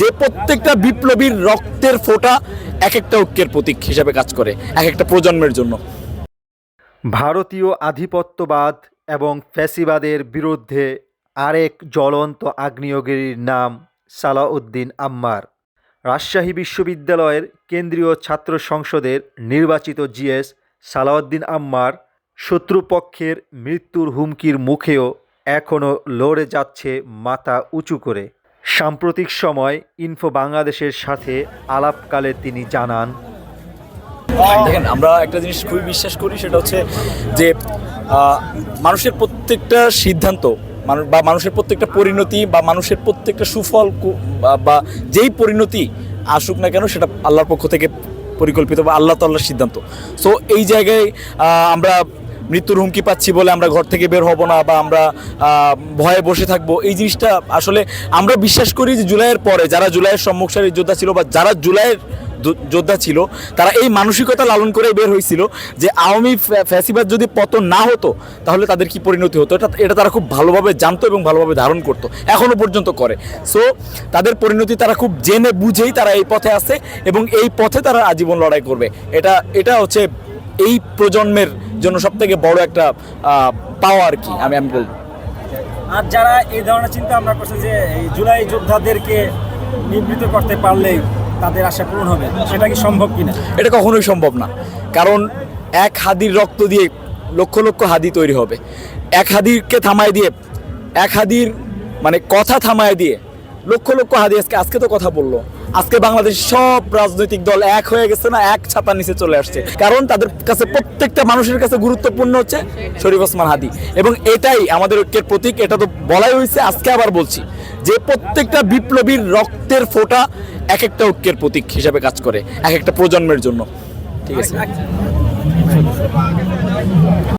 যে প্রত্যেকটা বিপ্লবীর রক্তের ফোঁটা এক একটা ঐক্যের প্রতীক হিসাবে কাজ করে এক একটা প্রজন্মের জন্য। ভারতীয় আধিপত্যবাদ এবং ফ্যাসিবাদের বিরুদ্ধে আরেক জ্বলন্ত আগ্নেয়গিরির নাম সালাউদ্দিন আম্মার। রাজশাহী বিশ্ববিদ্যালয়ের কেন্দ্রীয় ছাত্র সংসদের নির্বাচিত জিএস সালাউদ্দিন আম্মার শত্রুপক্ষের মৃত্যুর হুমকির মুখেও এখনও লড়ে যাচ্ছে মাথা উঁচু করে। সাম্প্রতিক সময় ইনফো বাংলাদেশের সাথে আলাপকালে তিনি জানান, দেখেন, আমরা একটা জিনিস খুবই বিশ্বাস করি, সেটা হচ্ছে যে মানুষের প্রত্যেকটা সিদ্ধান্ত বা মানুষের প্রত্যেকটা পরিণতি, বা মানুষের প্রত্যেকটা সুফল বা যেই পরিণতি আসুক না কেন, সেটা আল্লাহর পক্ষ থেকে পরিকল্পিত বা আল্লাহ তাল্লাহর সিদ্ধান্ত। সো এই জায়গায় আমরা মৃত্যুর হুমকি পাচ্ছি বলে আমরা ঘর থেকে বের হব না বা আমরা ভয়ে বসে থাকব। এই জিনিসটা আসলে আমরা বিশ্বাস করি যে জুলাইয়ের পরে যারা জুলাইয়ের সম্মুখসারী যোদ্ধা ছিল বা যারা জুলাইয়ের যোদ্ধা ছিল, তারা এই মানসিকতা লালন করে বের হয়েছিল যে আওয়ামী ফ্যা- ফ্যাসিবাদ যদি পতন না হতো, তাহলে তাদের কি পরিণতি হতো? এটা এটা তারা খুব ভালোভাবে জানতো এবং ভালোভাবে ধারণ করতো। এখনও পর্যন্ত করে। সো তাদের পরিণতি তারা খুব জেনে বুঝেই তারা এই পথে আছে এবং এই পথে তারা আজীবন লড়াই করবে। এটা এটা হচ্ছে এই প্রজন্মের জন্য সব থেকে বড় একটা পাওয়া আর কি আমি আমি বলব। আর যারা এই ধরনের চিন্তা ভাবনা করছে যে এই জুলাই যোদ্ধাদেরকে নিবৃত করতে পারলেই তাদের আশা পূরণ হবে সেটা কি সম্ভব কিনা? এটা কখনোই সম্ভব না। কারণ এক হাদির রক্ত দিয়ে লক্ষ লক্ষ হাদি তৈরি হবে। এক হাদিরকে থামায় দিয়ে এক হাদির মানে কথা থামায় দিয়ে লক্ষ লক্ষ হাদি আজকে আজকে তো কথা বলল। আজকে বাংলাদেশ সব রাজনৈতিক দল এক হয়ে গেছে না, এক ছাতার নিচে চলে আসছে। কারণ তাদের কাছে প্রত্যেকটা মানুষের কাছে গুরুত্বপূর্ণ হচ্ছে শরীফ ওসমান হাদি। এবং এটাই আমাদের ঐক্যের প্রতীক, এটা তো বলাই হয়েছে, আজকে আবার বলছি যে প্রত্যেকটা বিপ্লবীর রক্তের ফোঁটা এক একটা ঐক্যের প্রতীক হিসাবে কাজ করে, এক একটা প্রজন্মের জন্য। ঠিক আছে?